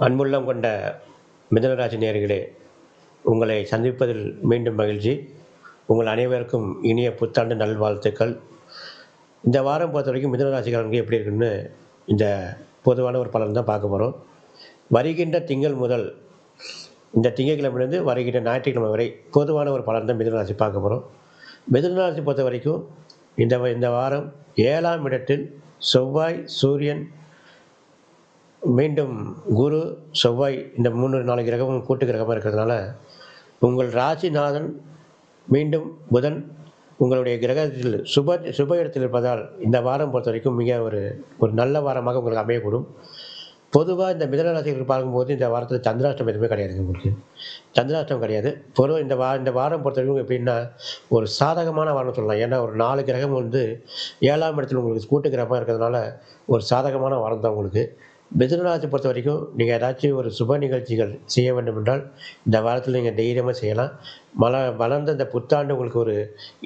அன்புள்ளம் கொண்ட மிதனராசி நேர்களே உங்களை சந்திப்பதில் மீண்டும் மகிழ்ச்சி. உங்கள் அனைவருக்கும் இனிய புத்தாண்டு நல்வாழ்த்துக்கள். இந்த வாரம் பொறுத்த வரைக்கும் மிதனராசிக்காரங்க எப்படி இருக்குன்னு இந்த பொதுவான ஒரு பலன் தான் பார்க்க போகிறோம் வருகின்ற திங்கள் முதல் இந்த திங்கட்கிழமையிலேருந்து வருகின்ற ஞாயிற்றுக்கிழமை வரை பொதுவான ஒரு பலன் தான் மிதனராசி பார்க்க போகிறோம் மிதனராசி பொறுத்த வரைக்கும் இந்த வ- இந்த வாரம் ஏழாம் இடத்தில் செவ்வாய் சூரியன் மீண்டும் குரு செவ்வாய் இந்த மூணு நாலு கிரகமும் கூட்டு கிரகமாக இருக்கிறதுனால உங்கள் ராசிநாதன் மீண்டும் புதன் உங்களுடைய கிரகத்தில் சுப சுப இடத்தில் இருப்பதால் இந்த வாரம் பொறுத்த வரைக்கும் மிக ஒரு ஒரு நல்ல வாரமாக உங்களுக்கு அமையக்கூடும். பொதுவாக இந்த மிதனராசிகள் பார்க்கும்போது இந்த வாரத்தில் சந்திராஷ்டம் எதுவுமே கிடையாதுங்க உங்களுக்கு. சந்திராஷ்டம் கிடையாது. பொதுவாக இந்த வா இந்த வாரம் பொறுத்த வரைக்கும் எப்படின்னா ஒரு சாதகமான வாரம் சொல்லலாம். ஏன்னா ஒரு நாலு கிரகம் வந்து ஏழாம் இடத்துல உங்களுக்கு கூட்டு கிரகமாக இருக்கிறதுனால ஒரு சாதகமான வாரம் தான் உங்களுக்கு. மிதுனராசி பொறுத்த வரைக்கும் நீங்கள் ஏதாச்சும் ஒரு சுப நிகழ்ச்சிகள் செய்ய வேண்டும் என்றால் இந்த வாரத்தில் நீங்கள் தைரியமாக செய்யலாம். மல வளர்ந்த இந்த புத்தாண்டு உங்களுக்கு ஒரு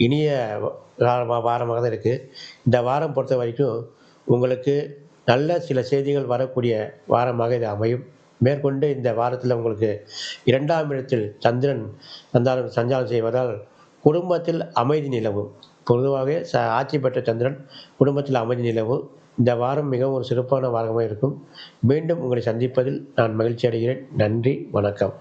இனிய வாரமாக தான் இருக்குது இந்த வாரம் பொறுத்த வரைக்கும் உங்களுக்கு நல்ல சில செய்திகள் வரக்கூடிய வாரமாக இது அமையும். மேற்கொண்டு இந்த வாரத்தில் உங்களுக்கு இரண்டாம் இடத்தில் சந்திரன் சந்தானம் சஞ்சாரம் செய்வதால் குடும்பத்தில் அமைதி நிலவும். பொதுவாகவே ச ஆட்சி பெற்ற சந்திரன் குடும்பத்தில் அமைதி நிலவும் இந்த வாரம் மிகவும் ஒரு சிறப்பான வாரமாக இருக்கும். மீண்டும் உங்களை சந்திப்பதில் நான் மகிழ்ச்சி அடைகிறேன். நன்றி வணக்கம்.